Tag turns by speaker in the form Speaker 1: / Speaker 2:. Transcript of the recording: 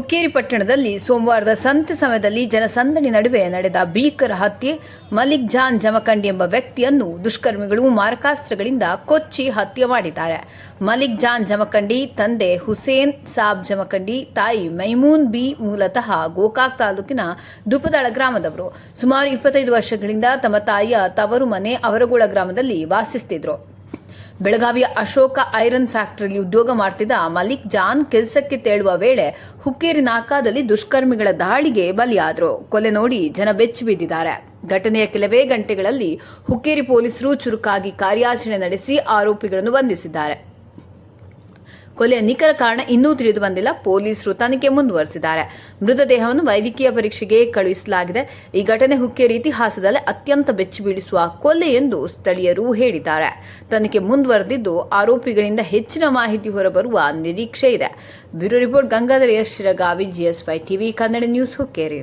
Speaker 1: ಹುಕ್ಕೇರಿ ಪಟ್ಟಣದಲ್ಲಿ ಸೋಮವಾರದ ಸಂತೆ ಸಮಯದಲ್ಲಿ ಜನಸಂದಣಿ ನಡುವೆ ನಡೆದ ಭೀಕರ ಹತ್ಯೆ, ಮಲಿಕ್ ಜಾನ್ ಜಮಖಂಡಿ ಎಂಬ ವ್ಯಕ್ತಿಯನ್ನು ದುಷ್ಕರ್ಮಿಗಳು ಮಾರಕಾಸ್ತ್ರಗಳಿಂದ ಕೊಚ್ಚಿ ಹತ್ಯೆ ಮಾಡಿದ್ದಾರೆ. ಮಲಿಕ್ ಜಾನ್ ಜಮಖಂಡಿ, ತಂದೆ ಹುಸೇನ್ ಸಾಬ್ ಜಮಖಂಡಿ, ತಾಯಿ ಮೈಮೂನ್ ಬಿ ಮೂಲತಃ ಗೋಕಾಕ್ ತಾಲೂಕಿನ ದುಪದಾಳ ಗ್ರಾಮದವರು. ಸುಮಾರು ಇಪ್ಪತ್ತೈದು ವರ್ಷಗಳಿಂದ ತಮ್ಮ ತಾಯಿಯ ತವರು ಮನೆ ಅವರಗೋಳ ಗ್ರಾಮದಲ್ಲಿ ವಾಸಿಸುತ್ತಿದ್ರು ಬೆಳಗಾವಿಯ ಅಶೋಕ ಐರನ್ ಫ್ಯಾಕ್ಟರಿಯಲ್ಲಿ ಉದ್ಯೋಗ ಮಾಡ್ತಿದ್ದ ಮಲಿಕ್ ಜಾನ್ ಕೆಲಸಕ್ಕೆ ತೇಳುವ ವೇಳೆ ಹುಕ್ಕೇರಿ ನಾಕಾದಲ್ಲಿ ದುಷ್ಕರ್ಮಿಗಳ ದಾಳಿಗೆ ಬಲಿಯಾದರು. ಕೊಲೆ ನೋಡಿ ಜನ ಬೆಚ್ಚಿ ಬಿದ್ದಿದ್ದಾರೆ ಘಟನೆಯ ಕೆಲವೇ ಗಂಟೆಗಳಲ್ಲಿ ಹುಕ್ಕೇರಿ ಪೊಲೀಸರು ಚುರುಕಾಗಿ ಕಾರ್ಯಾಚರಣೆ ನಡೆಸಿ ಆರೋಪಿಗಳನ್ನು ಬಂಧಿಸಿದ್ದಾರೆ. ಕೊಲೆಯ ನಿಖರ ಕಾರಣ ಇನ್ನೂ ತಿಳಿದು ಬಂದಿಲ್ಲ. ಪೊಲೀಸರು ತನಿಖೆ ಮುಂದುವರೆಸಿದ್ದಾರೆ. ಮೃತದೇಹವನ್ನು ವೈದ್ಯಕೀಯ ಪರೀಕ್ಷೆಗೆ ಕಳುಹಿಸಲಾಗಿದೆ. ಈ ಘಟನೆ ಹುಕ್ಕೇರಿ ಇತಿಹಾಸದಲ್ಲೇ ಅತ್ಯಂತ ಬೆಚ್ಚಿ ಬೀಳಿಸುವ ಕೊಲೆ ಎಂದು ಸ್ಥಳೀಯರು ಹೇಳಿದ್ದಾರೆ. ತನಿಖೆ ಮುಂದುವರೆದಿದ್ದು ಆರೋಪಿಗಳಿಂದ ಹೆಚ್ಚಿನ ಮಾಹಿತಿ ಹೊರಬರುವ ನಿರೀಕ್ಷೆ ಇದೆ. Bureau report Gangadhar S Shiragavi, GSY TV, Kannada news Hukkeri.